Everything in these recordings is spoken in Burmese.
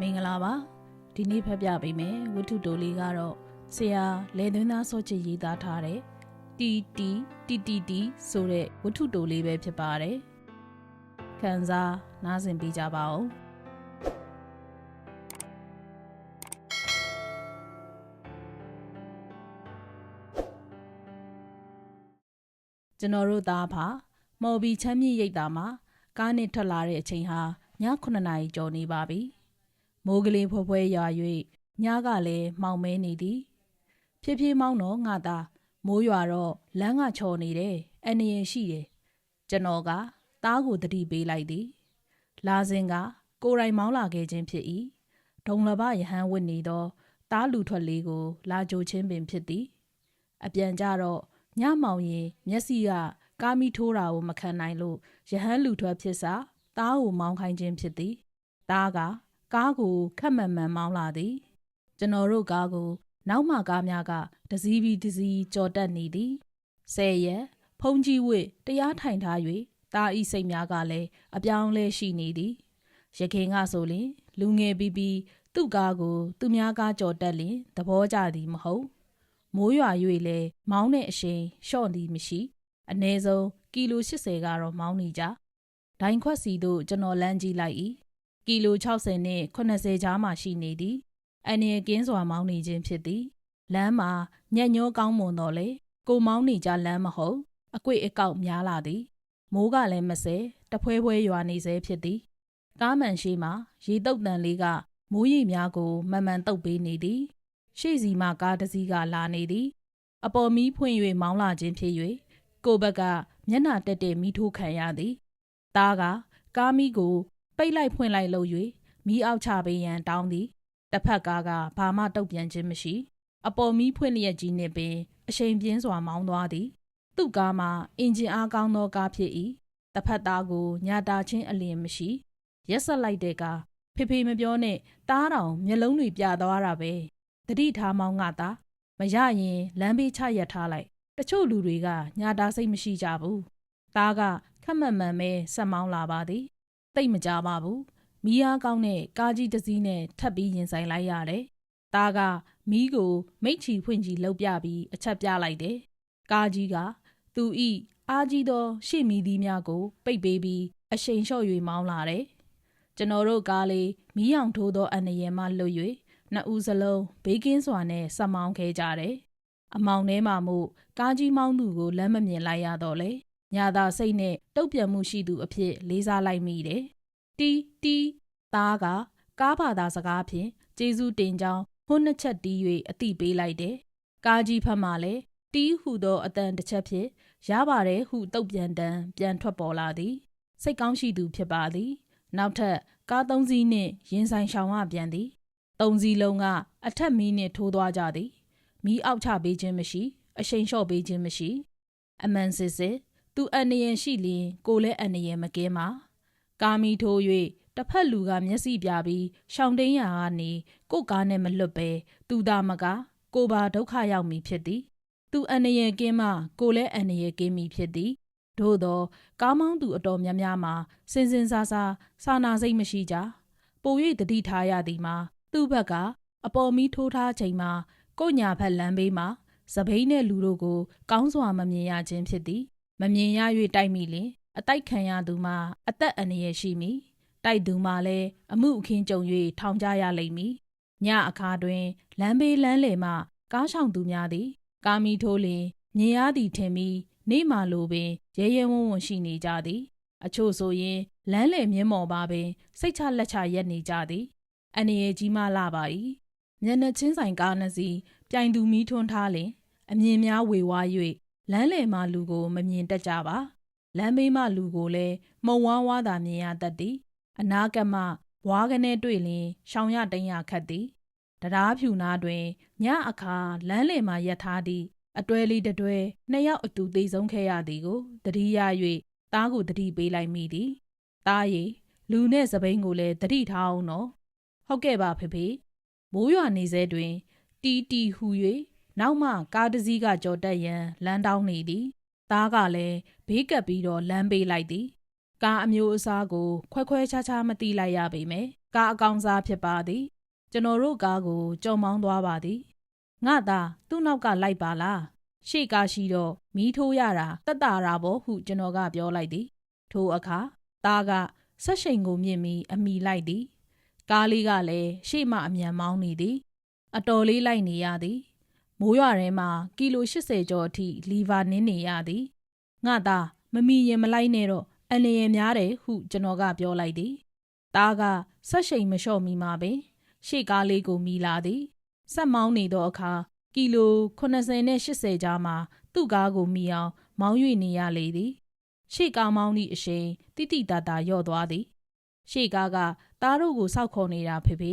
မင်္ဂလာပါဒီနေ့ဖတ်ပြပေးမယ်ဝတ္ထုတိုလေးကတော့ဆရာလေသွင်းသားစောချစ်ရေးသားထားတဲ့တီတီတီတီတီဆိုတဲ့ဝတ္ထုတိုလေးပဲဖြစ်ပါတယ်ခန်းစားနားဆင်ပေးကြပါဦးကျွန်တော်တို့သားဖာမော်ဘီချမ်းမြေရိတ်တာမှာကားနဲ့ထွက်လာတဲ့အချိန်ဟာည9နာရီကျော်နေပါပြီ။ မိုးကလေးဖွဲဖွဲရွာ၍ညကလည်းမှောင်မဲနေသည်။ဖြည်းဖြည်းမောင်းတော့ငါသာမိုးရွာတော့လမ်းကချော်နေတယ်။အနေရင်ရှိတယ်။ကျွန်တော်ကသားကိုတတိပေးလိုက်သည်။လာစဉ်ကကိုယ်တိုင်မောင်းလာခဲ့ခြင်းဖြစ်၏။ဒုံလဘယဟန်ဝစ်နေသောသားလူထွက်လေးကို လာကြိုခြင်းပင်ဖြစ်သည်။အပြန်ကြတော့ညမောင်ရင်မျက်စိကကားမီထိုးတာကိုမခံနိုင်လို့ရဟန်းလူထွက်ဖြစ်စာသားကိုမောင်းခိုင်းခြင်းဖြစ်သည်သားက ကားကိုခက်မှန်မှန်မောင်းလာသည်ကျွန်တော်တို့ကားကို နောက်မှကားများကတစည်းပြီးတစည်းကြော်တက်နေသည်ဆယ်ရက်ဖုံးကြီးဝစ်တရားထိုင်ထား၍သားဤစိတ်များကလည်းအပြောင်းလဲရှိနေသည်ရခင်ကဆိုရင်လူငယ်ပြီးပြီးသူ့ကားကို သူများကားကြော်တက်လင်သဘောကျသည်မဟုတ်မိုးရွာ၍လဲမောင်းတဲ့အရှိန်လျှော့သည်မရှိအနည်းဆုံးကီလို80ကတော့မောင်းနေကြဒိုင်ခွက်စီတို့ကျွန်တော်လမ်းကြည့်လိုက်၏ ကီလို60နဲ့80ကြားမှရှိနေသည်အနေကင်းစွာမောင်းနေခြင်းဖြစ်သည်လမ်းမှာညက်ညောကောင်းမွန်တော့လေကိုမောင်းနေကြလမ်းမဟုတ်အကွေ့အကောက်များလာသည်မိုးကလည်းမစဲတဖွဲဖွဲရွာနေစေဖြစ်သည်ကားမှန်ရှိမှရေတုတ်တန်လေးကမိုးရိပ်များကိုမမှန်တုတ်ပေးနေသည်ရှေ့စီမှကားတစ်စီးကလာနေသည် အပေါ်မီးဖွင့်၍မောင်းလာခြင်းဖြစ်၍ကိုဘက်ကမျက်နှာတက်တဲ့မီးထိုးခံရသည်။သားကကားမီးကို ပိတ်လိုက်ဖွင့်လိုက်လုပ်၍မီးအောက်ချပေးရန်တောင်းသည်။တစ်ဖက်ကားကဘာမှတုတ်ပြန်ခြင်းမရှိ။အပေါ်မီးဖွင့်လျက်ကြီးနှင့်ပင်အရှိန်ပြင်းစွာမောင်းသွားသည်။သူ့ကားမှာအင်ဂျင်အားကောင်းသောကားဖြစ်၏။တစ်ဖက်သားကိုညာတာချင်းအလျင်မရှိ။ရက်ဆက်လိုက်တဲ့ကဖေဖေမပြောနဲ့တားတောင်မျက်လုံးတွေပြသွားတာပဲ။တတိထားမောင်းကသာမရရင်လမ်းဘေးချရက်ထားလိုက်တချို့လူတွေကညာတာစိတ်မရှိကြဘူး။သားကခက်မှန်မှန်ပဲဆက်မောင်းလာပါသည်။ တိတ်မကြပါဘူး။မီးအားကောင်းတဲ့ကားကြီးတစ်စီးနဲ့ထပ်ပြီးရင်ဆိုင်လိုက်ရတယ်။သားကမီးကိုမိတ်ချီဖွင့်ချီလှုပ်ပြပြီးအချက်ပြလိုက်တယ်။ကားကြီးကသူဤအားကြီးသောရှေ့မီးသီးများကို ပိတ်ပေးပြီးအရှိန်လျှော့၍မောင်းလာတယ်။ကျွန်တော်တို့ကားလေးမီးအောင်ထိုးသောအန္တရာယ်မှလွတ်၍နှစ်ဦးစလုံးဘေးကင်းစွာနဲ့ဆက်မောင်းခဲ့ကြတယ်။အမောင်ထဲမှာမို့ကားကြီးမောင်းသူကိုလမ်းမမြင်လိုက်ရတော့လေ ညာသာစိတ်နဲ့တုတ်ပြန်မှုရှိသူအဖြစ်လေးစားလိုက်မိတယ်တီတီသားကကားဘာသာစကားဖြင့်ကျေးဇူးတင်ကြောင်းဟွန်းနှစ်ချက်တီး၍အတိပေးလိုက်တယ်ကားကြီးဖက်မှလည်းတီးဟုသောအတန်တစ်ချက်ဖြင့်ရပါတယ်ဟုတုတ်ပြန်တန်ပြန်ထွက်ပေါ်လာသည်စိတ်ကောင်းရှိသူဖြစ်ပါသည်နောက်ထပ်ကားသုံးစီးနှင့်ရင်ဆိုင်ရှောင်ရပြန်သည်သုံးစီးလုံးကအထက်မီးနှင့်ထိုးသွားကြသည်မီးအောက်ချပေးခြင်းမရှိ အရှိန်လျှော့ပေးခြင်းမရှိ အမှန်စစ်စစ် သူအန္တရာယ်ရှိလျင် ကိုလည်းအန္တရာယ်မကင်းပါကာမီထိုး၍တစ်ဖက်လူကမျက်စိပြပြီးရှောင်းတိန်ရာကနေကိုကားနဲ့မလွတ်ပဲသူသာမက ကိုပါဒုက္ခရောက်မည်ဖြစ်သည် သူအန္တရာယ်ကင်းမှကိုလည်းအန္တရာယ်ကင်းမည်ဖြစ်သည်သို့သောကားမောင်းသူအတော်များများမှာစင်စင်ဆာဆာစာနာစိတ်မရှိကြပို၍တတိထားရသည်မှာသူ့ဘက်ကအပေါ်မီးထိုးထားချိန်မှာကိုညာဖက်လမ်းဘေးမှာစပိန်နဲ့လူတို့ကိုကောင်းစွာမမြင်ရခြင်းဖြစ်သည် မမြင်ရ၍တိုက်မိလင်အတိုက်ခံရသူမှာအသက်အန္တရာယ်ရှိမည်တိုက်သူမှာလည်းအမှုအခင်းကြုံ၍ထောင်ကြရလိမ့်မည်ညအခါတွင်လမ်းဘေးလမ်းလယ်မှကားဆောင်သူများသည် ကာမီထိုးလင်မြင်ရသည်ထင်ပြီးနေမှလိုပင်ရဲရဲဝံ့ဝံ့ရှိနေကြသည် အချို့ဆိုရင်လမ်းလယ်မြင်းမော်ပါပင် စိတ်ချလက်ချရက်နေကြသည်အနေရကြီးမှလာပါ၏မျက်နှာချင်းဆိုင်ကားနှစ်စီးပြိုင်သူမီးထွန်းထားလင် အမြင်များဝေဝါး၍ လမ်းလယ်မှလူကို မမြင်တတ်ကြပါလမ်းဘေးမှလူကိုလည်းမှုံဝါးဝါးသာမြင်ရတတ်သည်အနာကမှဘွားကနေတွေ့လင်ရှောင်ရတိန်ရခတ်သည်တရားဖြူနာတွင်ညအခါလမ်းလယ်မှရက်ထားသည့်အတွဲလေးတတွဲနှစ်ယောက်အတူသေးဆုံးခဲ့ရသည်ကိုတတိယ၍သားကိုတတိပေးလိုက်မိသည်သားရီလူနဲ့စပိန်ကိုလည်းတတိထားအောင်နော်ဟုတ်ကဲ့ပါဖေဖေမိုးရွာနေစေတွင်တီတီဟူ၍ နောက်မှကားတစ်စီးကကြော်တက်ရန်လမ်းတောင်းနေသည်သားကလည်းဘေးကပ်ပြီးတော့လမ်းပေးလိုက်သည်ကားအမျိုးအစားကို ခွဲခွဲခြားခြားမသိလိုက်ရပေမယ့်ကားအကောင်စားဖြစ်ပါသည် ကျွန်တော်တို့ကားကိုကြော်မောင်းသွားပါသည်ငါသာသူ့နောက်ကလိုက်ပါလားရှေ့ကားရှိတော့မီးထိုးရတာတက်တာတာပေါ့ဟုကျွန်တော်ကပြောလိုက်သည် ထိုအခါသားကဆက်ရှိန်ကိုမြင့်ပြီးအမိလိုက်သည် ကားလေးကလည်းရှေ့မှအမြန်မောင်းနေသည် အတော်လေးလိုက်နေရသည် မိုးရွာထဲမှာကီလို80ကျော်အထိလီဗာနင်းနေရသည်ငါသားမမီရင်မလိုက်နဲ့တော့အန္တရာယ်များတယ်ဟုကျွန်တော်ကပြောလိုက်သည်သားကဆက်ရှိန်မလျှော့မီမှာပင်ရှေ့ကားလေးကိုမိလာသည်ဆက်မောင်းနေသောအခါကီလို80နဲ့80ကြားမှာသူ့ကားကိုမိအောင်မောင်း၍နေရလေသည်ရှေ့ကားမောင်းသည့်အရှိန်တိတိတတာလျော့သွားသည်ရှေ့ကားကသားတို့ကိုစောက်ခေါ်နေတာဖေဖေ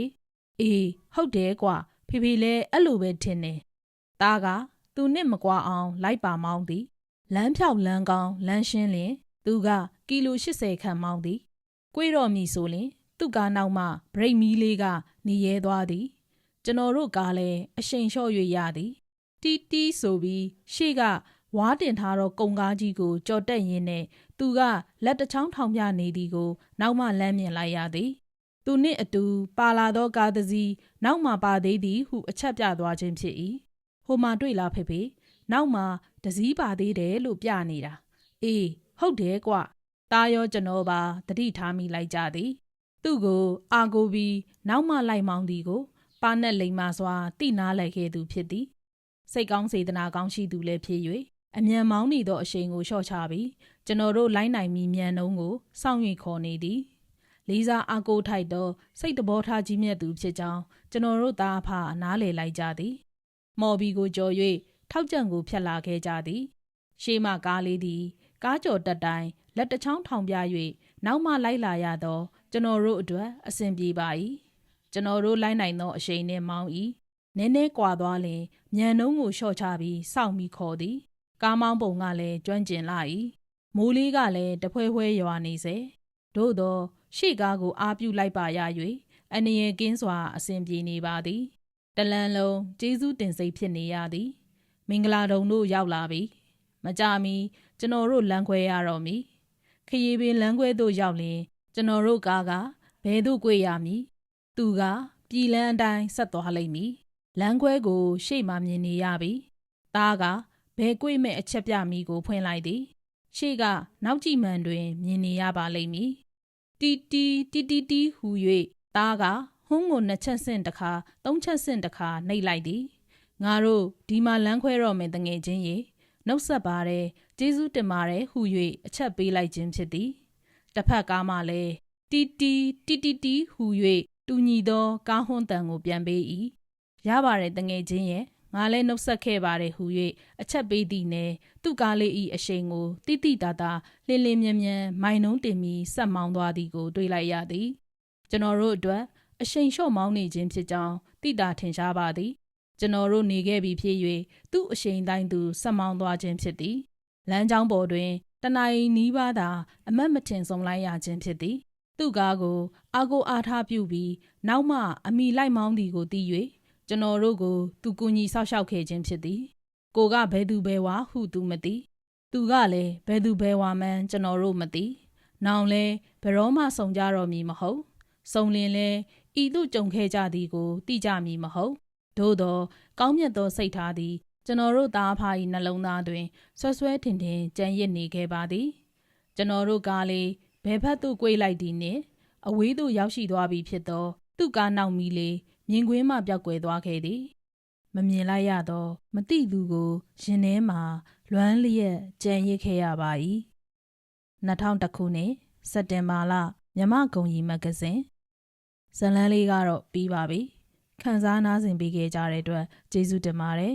အေးဟုတ်တယ်ကွာဖေဖေလည်းအဲ့လိုပဲထင်တယ် သားကသူနဲ့မကွာအောင်လိုက်ပါမောင်းသည်လမ်းဖြောက်လမ်းကောင်းလမ်းရှင်းလင်သူကကီလို80ခန့်မောင်းသည်ကိုွေတော်မီဆိုလင် သူ့ကားနောက်မှဘရိတ်မီးလေးကနေရဲသွားသည်ကျွန်တော်တို့ကားလည်းအရှိန်လျှော့၍ရသည်တီးတီးဆိုပြီးရှေ့ကဝါးတင်ထားသောကုံကားကြီးကိုကြော်တက်ရင်းနဲ့သူကလက်တစ်ချောင်းထောင်ပြနေသည်ကို နောက်မှလမ်းမြင်လိုက်ရသည်သူနှင့်အတူပါလာသောကားတစ်စီးနောက်မှပါသေးသည်ဟုအချက်ပြသွားခြင်းဖြစ်၏ ဟိုမှာတွေ့လားဖေဖေနောက်မှတစည်းပါသေးတယ်လို့ပြနေတာအေးဟုတ်တယ်ကွတားရောကျွန်တော်ပါတတိထားမိလိုက်ကြသည် သူ့ကိုအာကိုပြီးနောက်မှလိုက်မောင်းသည်ကို ပါနဲ့လိမ်မာစွာတိနာလိုက်ခဲ့သူဖြစ်သည်စိတ်ကောင်းစေတနာကောင်းရှိသူလည်းဖြစ်၍အမြန်မောင်းနေသောအရှိန်ကိုလျှော့ချပြီးကျွန်တော်တို့လိုင်းနိုင်မီမြန်နှုံးကိုစောင့်၍ခေါ်နေသည်လေးစားအာကိုထိုက်သောစိတ်တဘောထားကြီးမြတ်သူဖြစ်ကြောင်းကျွန်တော်တို့သားအဖနားလည်လိုက်ကြသည် မော်ဘီကိုကြော်၍ထောက်ကြံကိုဖြတ်လာခဲ့ကြသည်ရှေးမှကားလေးသည် ကားကြော်တက်တိုင်းလက်တစ်ချောင်းထောင်ပြ၍နောက်မှလိုက်လာရသော ကျွန်တော်တို့အတွက်အဆင်ပြေပါ၏ကျွန်တော်တို့လိုက်နိုင်သောအရှိန်နှင့်မောင်း၏နည်းနည်းကွာသွားလျင်မြန်နှုံးကိုလျှော့ချပြီးစောင့်ပြီးခေါ်သည် ကားမောင်းပုံကလည်းကျွမ်းကျင်လာ၏မိုးလေးကလည်းတဖွဲဖွဲရွာနေစေသို့သောရှေ့ကားကိုအားပြုလိုက်ပါရ၍အနေရကင်းစွာအစဉ်ပြေနေပါသည် တလန်လုံးကျေးဇူးတင်စိတ်ဖြစ်နေရသည် မင်္ဂလာတုံတို့ရောက်လာပြီမကြမီကျွန်တော်တို့လမ်းခွဲရတော့မည်ခရီးပင်လမ်းခွဲသို့ရောက်လျင်ကျွန်တော်တို့ကားကဘယ်သို့꿰ရမည်သူကပြည်လန်းအတိုင်းဆက်သွားလိမ့်မည်လမ်းခွဲကို ရှေ့မှမြင်နေရပြီသားကဘယ်꿰မဲ့အချက်ပြမီကိုဖွင့်လိုက်သည်ရှေ့ကနောက်ကြည့်မှန်တွင် မြင်နေရပါလိမ့်မည်တီတီတီတီတီဟူ၍သားက ဟုံးကိုနှစ်ချက်ဆင့်တခါသုံးချက်ဆင့်တခါနှိပ်လိုက်သည်ငါတို့ဒီမှာလမ်းခွဲတော့မယ်တငယ်ချင်းရေနှုတ်ဆက်ပါတယ်ကျေးဇူးတင်ပါတယ်ဟူ၍အချက်ပေးလိုက်ခြင်းဖြစ်သည်တစ်ဖက်ကားမှလည်းတီတီတီတီတီဟူ၍တူညီသောကားဟွန်းတန်ကိုပြန်ပေး၏ရပါတယ်တငယ်ချင်းရဲ့ငါလည်းနှုတ်ဆက်ခဲ့ပါတယ်ဟူ၍အချက်ပေးသည်နဲ့သူ့ကားလေးဤအရှိန်ကိုတိတိတသာလင်းလင်းမြန်မြန်မိုင်နှုံးတင်ပြီးဆက်မောင်းသွားသည်ကို တွေ့လိုက်ရသည် ကျွန်တော်တို့အတွက် အရှိန်လျှော့မောင်းနေခြင်းဖြစ်ကြောင်းတိတာထင်ရှားပါသည်ကျွန်တော်တို့နေခဲ့ပြီးဖြစ်၍သူ့အရှိန်တိုင်းသူဆက်မောင်းသွားခြင်းဖြစ်သည်လမ်းကြောင်းပေါ်တွင်တနင်္လာနီးပါးသာအမတ်မထင်ဆုံးလိုက်ရခြင်းဖြစ်သည် သူ့ကားကိုအာကိုအားထားပြုပြီးနောက်မှအမိလိုက်မောင်းသည်ကိုသိ၍ကျွန်တော်တို့ကိုသူကူညီဆောက်ရှောက်ခဲ့ခြင်းဖြစ်သည်ကိုကဘယ်သူဘယ်ဝါဟုသူမသိသူကလည်းဘယ်သူဘယ်ဝါမှန်းကျွန်တော်တို့မသိနောင်လဲဘယ်တော့မှစုံကြတော့မည်မဟုတ် စုံလင်လဲဤသို့ကြုံခဲ့ကြသည်ကိုသိကြမည်မဟုတ်သို့သောကောင်းမြတ်သောစိတ်ထားသည်ကျွန်တော်တို့သားဖာ၏နှလုံးသားတွင်ဆွဆွဲထင်ထင်ကြံရစ်နေခဲ့ပါသည် ကျွန်တော်တို့ကားလေးဘယ်ဘက်သို့꿰လိုက်သည်နှင့်အဝေးသို့ရောက်ရှိသွားပြီဖြစ်သော သူ့ကားနောက်မီလေးမြင်ကွင်းမှပျောက်ကွယ်သွားခဲ့သည်မမြင်လိုက်ရသောမတိသူကိုရင်ထဲမှာလွမ်းလျက်ကြံရစ်ခဲ့ရပါ၏2000ခုနှစ်စက်တင်ဘာလမြမဂုံရီမဂ္ဂဇင်း ဇလန်းလေးကတော့ပြီးပါပြီခန်းစားနားဆင်ပေးခဲ့ကြတဲ့အတွက်ကျေးဇူးတင်ပါတယ်